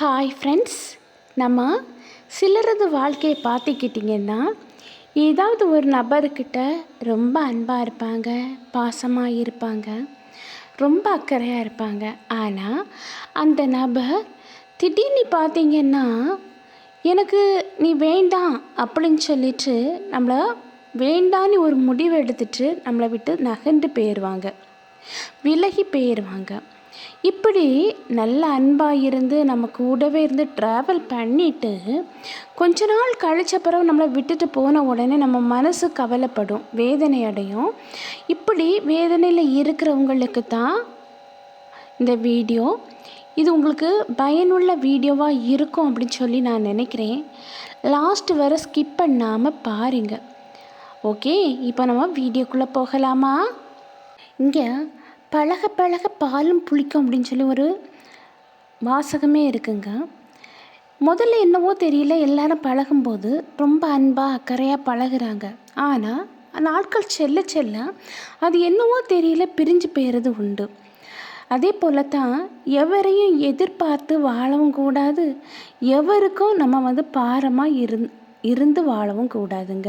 Hi friends நம்ம சிலரது வாழ்க்கையை பார்த்துக்கிட்டிங்கன்னா ஏதாவது ஒரு நபர்கிட்ட ரொம்ப அன்பாக இருப்பாங்க பாசமாக இருப்பாங்க ரொம்ப அக்கறையாக இருப்பாங்க. ஆனால் அந்த நபர் திடீர்னு பார்த்தீங்கன்னா எனக்கு நீ வேண்டாம் அப்படின்னு சொல்லிட்டு நம்மளை வேண்டான்னு ஒரு முடிவு எடுத்துட்டு நம்மளை விட்டு நகர்ந்து போயிடுவாங்க. விலகி போயிடுவாங்க. இப்படி நல்ல அன்பாக இருந்து நம்ம கூடவே இருந்து ட்ராவல் பண்ணிட்டு கொஞ்ச நாள் கழிச்ச பிறகு நம்மளை விட்டுட்டு போன உடனே நம்ம மனசு கவலைப்படும் வேதனை அடையும். இப்படி வேதனையில் இருக்கிறவங்களுக்கு தான் இந்த வீடியோ. இது உங்களுக்கு பயனுள்ள வீடியோவாக இருக்கும் அப்படின்னு சொல்லி நான் நினைக்கிறேன். லாஸ்ட் வர ஸ்கிப் பண்ணாமல் பாருங்கள் ஓகே இப்போ நம்ம வீடியோக்குள்ளே போகலாமா? இங்கே பழக பழக பாலும் புளிக்கும் அப்படின்னு சொல்லி ஒரு வாசகமே இருக்குங்க. முதல்ல என்னவோ தெரியல எல்லாரும் பழகும்போது ரொம்ப அன்பாக அக்கறையாக பழகுறாங்க. ஆனால் நாட்கள் செல்ல செல்ல அது என்னவோ தெரியல பிரிஞ்சு போயிறது உண்டு. அதே போல தான் எவரையும் எதிர்பார்த்து வாழவும் கூடாது. எவருக்கும் நம்ம வந்து பாரமாக இருந் இருந்து வாழவும் கூடாதுங்க.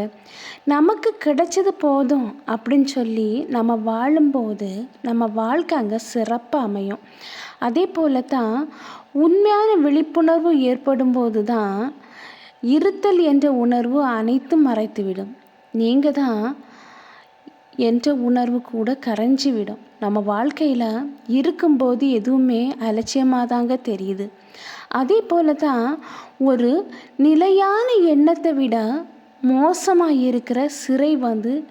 நமக்கு கிடைச்சது போதும் அப்படின்னு சொல்லி நம்ம வாழும்போது நம்ம வாழ்க்கை அங்கே சிறப்பாக அமையும். அதே போல தான் உண்மையான விழிப்புணர்வு ஏற்படும் போது தான் இருத்தல் என்ற உணர்வு அனைத்தும் மறைத்துவிடும். நீங்கள் தான் என்ற உணர்வு கூட கரைஞ்சி விடும் நம்ம வாழ்க்கையில் இருக்கும்போது எதுவுமே அலட்சியமாக தாங்க தெரியுது. அதே போல தான் ஒரு நிலையான எண்ணத்தை விட மோசமாக இருக்கிற சிறை வந்து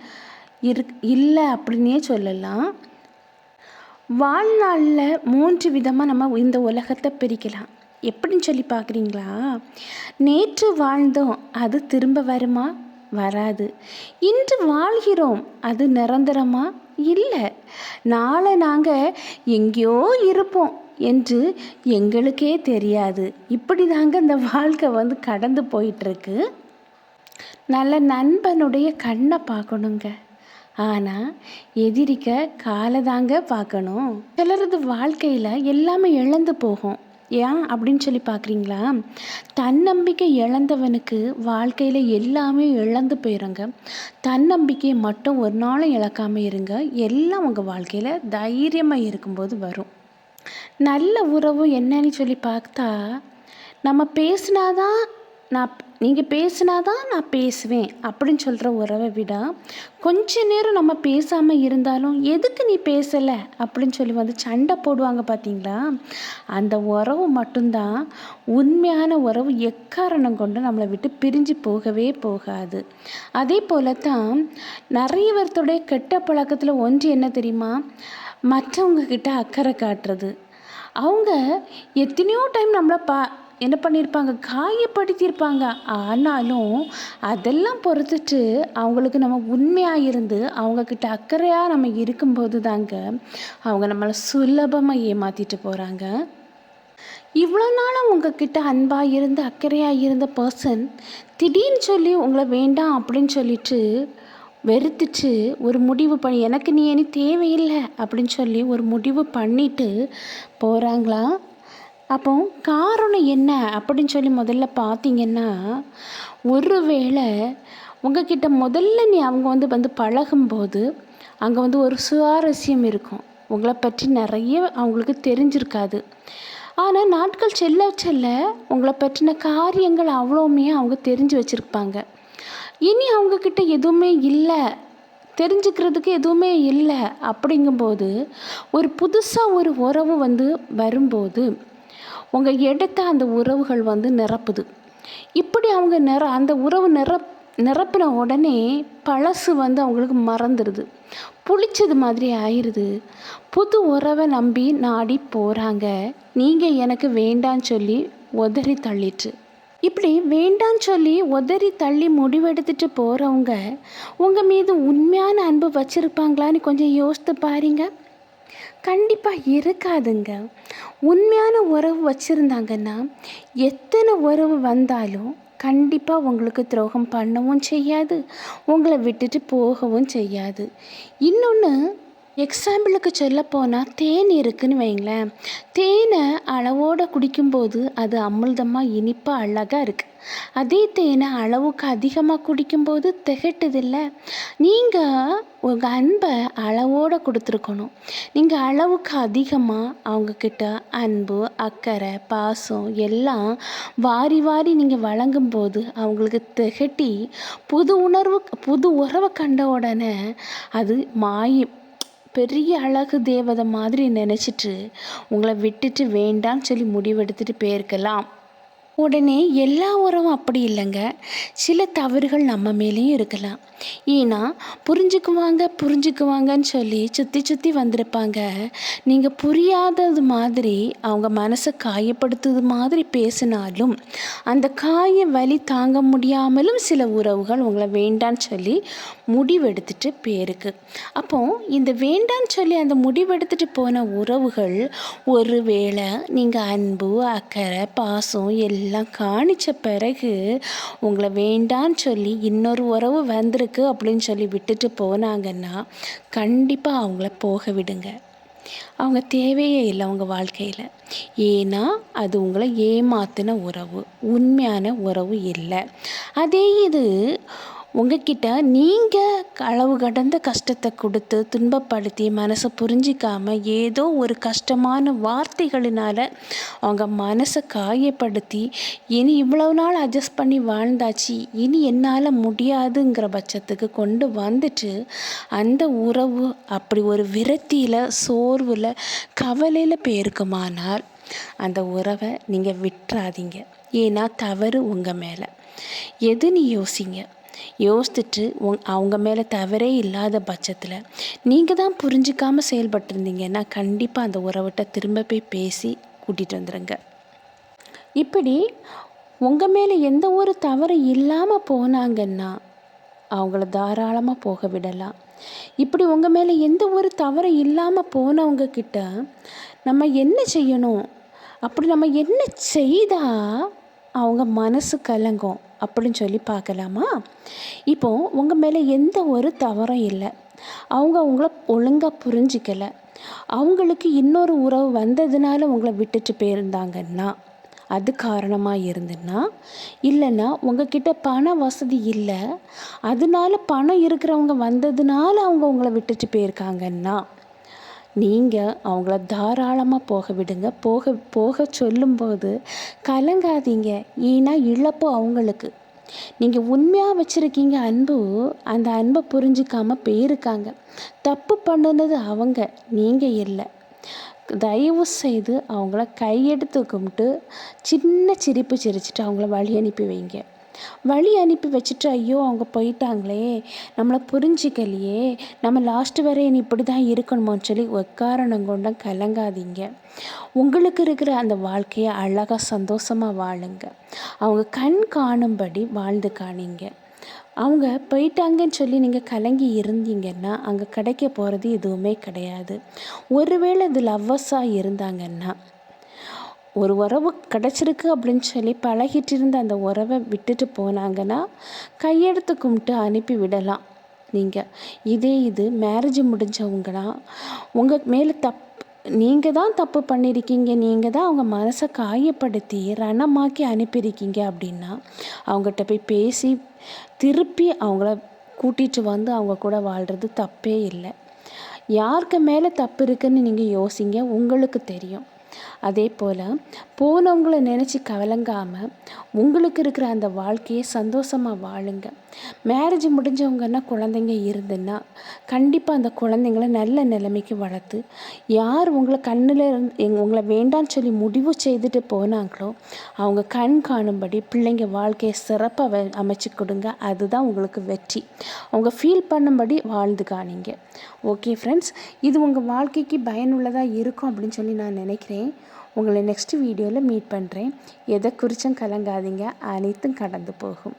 இரு இல்லை அப்படின்னே சொல்லலாம். வாழ்நாளில் மூன்று விதமாக நம்ம இந்த உலகத்தை பிரிக்கலாம். எப்படின்னு சொல்லி பார்க்குறீங்களா? நேற்று வாழ்ந்தோம் அது திரும்ப வருமா? வராது. இன்று வாழ்கிறோம் அது நிரந்தரமா? இல்லை. நாளை நாங்கள் எங்கேயோ இருப்போம். என்று எங்களுக்கே தெரியாது. இப்படி தாங்க இந்த வாழ்க்கை வந்து கடந்து போயிட்டுருக்கு. நல்ல நண்பனுடைய கண்ணை பார்க்கணுங்க. ஆனால் எதிரிக்க காலை தாங்க பார்க்கணும். சிலரது வாழ்க்கையில் எல்லாமே இழந்து போகும். ஏன் அப்படின்னு சொல்லி பார்க்குறீங்களா? தன்னம்பிக்கை இழந்தவனுக்கு வாழ்க்கையில் எல்லாமே இழந்து போயிடுங்க தன்னம்பிக்கையை மட்டும் ஒரு நாளும் இழக்காமல் இருங்க. எல்லாம் உங்கள் வாழ்க்கையில் தைரியமாக இருக்கும்போது வரும். நல்ல உறவு என்னன்னு சொல்லி பார்த்தா நம்ம பேசினாதான் நான் நீங்கள் பேசினாதான் நான் பேசுவேன் அப்படின்னு சொல்கிற உறவை விட கொஞ்ச நேரம் நம்ம பேசாமல் இருந்தாலும் எதுக்கு நீ பேசலை அப்படின்னு சொல்லி வந்து சண்டை போடுவாங்க பார்த்தீங்களா? அந்த உறவு மட்டும்தான் உண்மையான உறவு எக்காரணம் கொண்டு நம்மளை விட்டு பிரிஞ்சு போகவே போகாது. அதே போல தான் நிறைய பேர்த்தோடைய கெட்ட பழக்கத்தில் ஒன்று என்ன தெரியுமா? மற்றவங்க கிட்ட அக்கறை காட்டுறது. அவங்க எத்தனையோ டைம் நம்மளை பா என்ன பண்ணியிருப்பாங்க காயப்படுத்தியிருப்பாங்க ஆனாலும் அதெல்லாம் பொறுத்துட்டு அவங்களுக்கு நம்ம உண்மையாக இருந்து அவங்கக்கிட்ட அக்கறையாக நம்ம இருக்கும்போது தாங்க அவங்க நம்மளை சுலபமாக ஏமாற்றிட்டு போகிறாங்க இவ்வளோ நாளும் உங்ககிட்ட அன்பாக இருந்து அக்கறையாக இருந்த பர்சன் திடீர்னு சொல்லி உங்களை வேண்டாம் அப்படின்னு சொல்லிட்டு வெறுத்துட்டு ஒரு முடிவு பண்ணி எனக்கு நீ இனி தேவையில்லை அப்படின்னு சொல்லி ஒரு முடிவு பண்ணிட்டு போகிறாங்களா அப்போ காரணம் என்ன அப்படின்னு சொல்லி முதல்ல பார்த்தீங்கன்னா ஒருவேளை உங்ககிட்ட முதல்ல நீ அவங்க வந்து வந்து பழகும்போது அங்கே வந்து ஒரு சுவாரஸ்யம் இருக்கும். உங்களை பற்றி நிறைய அவங்களுக்கு தெரிஞ்சிருக்காது. ஆனால் நாட்கள் செல்ல செல்ல உங்களை பற்றின காரியங்கள் அவ்வளோவுமே அவங்க தெரிஞ்சு வச்சுருப்பாங்க. இனி அவங்கக்கிட்ட எதுவுமே இல்லை. தெரிஞ்சுக்கிறதுக்கு எதுவுமே இல்லை. அப்படிங்கும்போது ஒரு புதுசாக ஒரு உறவு வந்து வரும்போது உங்கள் இடத்த அந்த உறவுகள் வந்து நிரப்புது. இப்படி அவங்க நிற அந்த உறவு நிரப் நிரப்பின உடனே பழசு வந்து அவங்களுக்கு மறந்துடுது புளிச்சது மாதிரி ஆயிடுது புது உறவை நம்பி நாடி போகிறாங்க நீங்கள் எனக்கு வேண்டான்னு சொல்லி உதறி தள்ளிட்டு. இப்படி வேண்டான்னு சொல்லி உதறி தள்ளி முடிவெடுத்துட்டு போகிறவங்க உங்கள் மீது உண்மையான அன்பு வச்சுருப்பாங்களான்னு கொஞ்சம் யோசித்து பாருங்க. கண்டிப்பாக இருக்காதுங்க. உண்மையான உறவு வச்சுருந்தாங்கன்னா எத்தனை உறவு வந்தாலும் கண்டிப்பாக உங்களுக்கு துரோகம் பண்ணவும் செய்யாது. உங்களை விட்டுட்டு போகவும் செய்யாது. இன்னொன்று எக்ஸாம்பிளுக்கு சொல்லப்போனால் தேன் இருக்குதுன்னு வைங்களேன் தேனை அளவோடு குடிக்கும்போது அது அமிர்தமாக இனிப்பாக அழகாக இருக்குது அதே தேனை அளவுக்கு அதிகமாக குடிக்கும்போது திகட்டுதில்ல. நீங்கள் உங்கள் அன்பை அளவோடு கொடுத்துருக்கணும். நீங்கள் அளவுக்கு அதிகமாக அவங்கக்கிட்ட அன்பு அக்கறை பாசம் எல்லாம் வாரி வாரி நீங்கள் வழங்கும்போது அவங்களுக்கு திகட்டி புது உணர்வு புது உறவை கண்ட உடனே அது மாயி பெரிய அழகு தேவதை மாதிரி நினச்சிட்டு உங்களை விட்டுட்டு வேண்டான்னு சொல்லி முடிவெடுத்துட்டு போயிருக்கலாம். உடனே எல்லா உறவும் அப்படி இல்லைங்க. சில தவறுகள் நம்ம மேலேயும் இருக்கலாம். ஏன்னா புரிஞ்சுக்குவாங்க புரிஞ்சுக்குவாங்கன்னு சொல்லி சுற்றி சுற்றி வந்திருப்பாங்க. நீங்கள் புரியாதது மாதிரி அவங்க மனசை காயப்படுத்துது மாதிரி பேசினாலும் அந்த காய வலி தாங்க முடியாமலும் சில உறவுகள் உங்களை வேண்டான்னு சொல்லி முடிவெடுத்துட்டு பேருக்கு அப்போ இந்த வேண்டான்னு சொல்லி அந்த முடிவெடுத்துட்டு போன உறவுகள் ஒருவேளை நீங்கள் அன்பு அக்கறை பாசம் எல்லாம் எல்லாம் காணிச்ச பிறகு உங்களை வேண்டான்னு சொல்லி இன்னொரு உறவு வந்திருக்கு அப்படின்னு சொல்லி விட்டுட்டு போனாங்கன்னா கண்டிப்பாக அவங்கள போக விடுங்க. அவங்க தேவையே இல்லை அவங்க வாழ்க்கையில். ஏன்னா அது உங்களை ஏமாத்தின உறவு உண்மையான உறவு இல்லை. அதே இது உங்ககிட்ட நீங்கள் அளவு கடந்த கஷ்டத்தை கொடுத்து துன்பப்படுத்தி மனசை புரிஞ்சிக்காமல் ஏதோ ஒரு கஷ்டமான வார்த்தைகளினால் அவங்க மனசை காயப்படுத்தி இனி இவ்வளவு நாள் அட்ஜஸ்ட் பண்ணி வாழ்ந்தாச்சு இனி என்னால் முடியாதுங்கிற பட்சத்துக்கு கொண்டு வந்துட்டு அந்த உறவு அப்படி ஒரு விரத்தியில் சோர்வில் கவலையில் போயிருக்குமானால் அந்த உறவை நீங்கள் விட்டுறாதீங்க. ஏன்னா தவறு உங்கள் மேலே. எது நீ யோசிங்க? யோசித்துட்டு உங் அவங்க மேலே தவறே இல்லாத பட்சத்தில் நீங்கள் தான் புரிஞ்சிக்காமல் செயல்பட்டிருந்தீங்கன்னா கண்டிப்பாக அந்த உறவிட்ட திரும்ப போய் பேசி கூட்டிகிட்டு வந்துடுங்க இப்படி உங்கள் மேலே எந்த ஒரு தவறு இல்லாமல் போனாங்கன்னா அவங்கள தாராளமாக போக விடலாம். இப்படி உங்கள் மேலே எந்த ஒரு தவறு இல்லாமல் போனவங்க கிட்ட நம்ம என்ன செய்யணும்? அப்படி நம்ம என்ன செய்தால் அவங்க மனசு கலங்கும்? அப்படின்னு சொல்லி பார்க்கலாமா? இப்போது உங்கள் மேலே எந்த ஒரு தவறும் இல்லை. அவங்க உங்களை ஒழுங்காக புரிஞ்சிக்கலை. அவங்களுக்கு இன்னொரு உறவு வந்ததுனால உங்களை விட்டுட்டு போயிருந்தாங்கன்னா அது காரணமாக இருந்துன்னா இல்லைன்னா உங்ககிட்ட பண வசதி இல்லை அதனால பணம் இருக்கிறவங்க வந்ததுனால அவங்க உங்களை விட்டுட்டு போயிருக்காங்கன்னா நீங்கள் அவங்கள தாராளமாக போக விடுங்க. போக போக சொல்லும்போது கலங்காதீங்க. ஏன்னா இழப்பு அவங்களுக்கு. நீங்கள் உண்மையாக வச்சுருக்கீங்க அன்பு அந்த அன்பை புரிஞ்சிக்காமல் போயிருக்காங்க. தப்பு பண்ணுனது அவங்க நீங்கள் இல்லை. தயவு செய்து அவங்கள கையெடுத்து கும்பிட்டு சின்ன சிரிப்பு சிரிச்சிட்டு அவங்கள வழி அனுப்பி வைங்க. வழி அனுப்பி வச்சுட்டு ஐயோ அவங்க போயிட்டாங்களே. நம்மளை புரிஞ்சிக்கலையே. நம்ம லாஸ்ட்டு வரையும் இப்படி தான் இருக்கணுமோன்னு சொல்லி உக்காரணம் கொண்ட கலங்காதீங்க. உங்களுக்கு இருக்கிற அந்த வாழ்க்கையை அழகாக சந்தோஷமாக வாழுங்க. அவங்க கண் காணும்படி வாழ்ந்து காணிங்க. அவங்க போயிட்டாங்கன்னு சொல்லி நீங்கள் கலங்கி இருந்தீங்கன்னா அங்கே கிடைக்க போகிறது எதுவுமே கிடையாது. ஒருவேளை இது லவ்வர்ஸாக இருந்தாங்கன்னா ஒரு உறவு கிடச்சிருக்கு அப்படின்னு சொல்லி பழகிட்டு இருந்த அந்த உறவை விட்டுட்டு போனாங்கன்னா கையெடுத்து கும்பிட்டு அனுப்பி விடலாம். நீங்கள் இதே இது மேரேஜ் முடிஞ்சவங்களாம் உங்கள் மேலே தப் நீங்கள் தான் தப்பு பண்ணியிருக்கீங்க நீங்கள் தான் அவங்க மனசை காயப்படுத்தி ரணமாக்கி அனுப்பியிருக்கீங்க அப்படின்னா அவங்ககிட்ட போய் பேசி திருப்பி அவங்கள கூட்டிகிட்டு வந்து அவங்க கூட வாழ்கிறது தப்பே இல்லை. யாருக்கு மேலே தப்பு இருக்குன்னு நீங்கள் யோசிங்க. உங்களுக்கு தெரியும். அதே போல் போனவங்களை நினச்சி கவலங்காமல் உங்களுக்கு இருக்கிற அந்த வாழ்க்கையை சந்தோஷமாக வாழுங்க. மேரேஜ் முடிஞ்சவங்கன்னா குழந்தைங்க இருந்துன்னா கண்டிப்பாக அந்த குழந்தைங்கள நல்ல நிலைமைக்கு வளர்த்து யார் உங்களை கண்ணில் இருந்து எங் உங்களை வேண்டான்னு சொல்லி முடிவு செய்துட்டு போனாங்களோ அவங்க கண் காணும்படி பிள்ளைங்க வாழ்க்கையை சிறப்பாக அமைச்சு கொடுங்க. அதுதான் உங்களுக்கு வெற்றி. அவங்க ஃபீல் பண்ணும்படி வாழ்ந்து காணிங்க. ஓகே ஃப்ரெண்ட்ஸ் இது உங்கள் வாழ்க்கைக்கு பயனுள்ளதாக இருக்கும் அப்படின்னு சொல்லி நான் நினைக்கிறேன். உங்களை நெக்ஸ்ட் வீடியோவில் மீட் பண்ணுறேன் எதை குறித்தும் கலங்காதீங்க. அனைத்தும் கடந்து போகும்.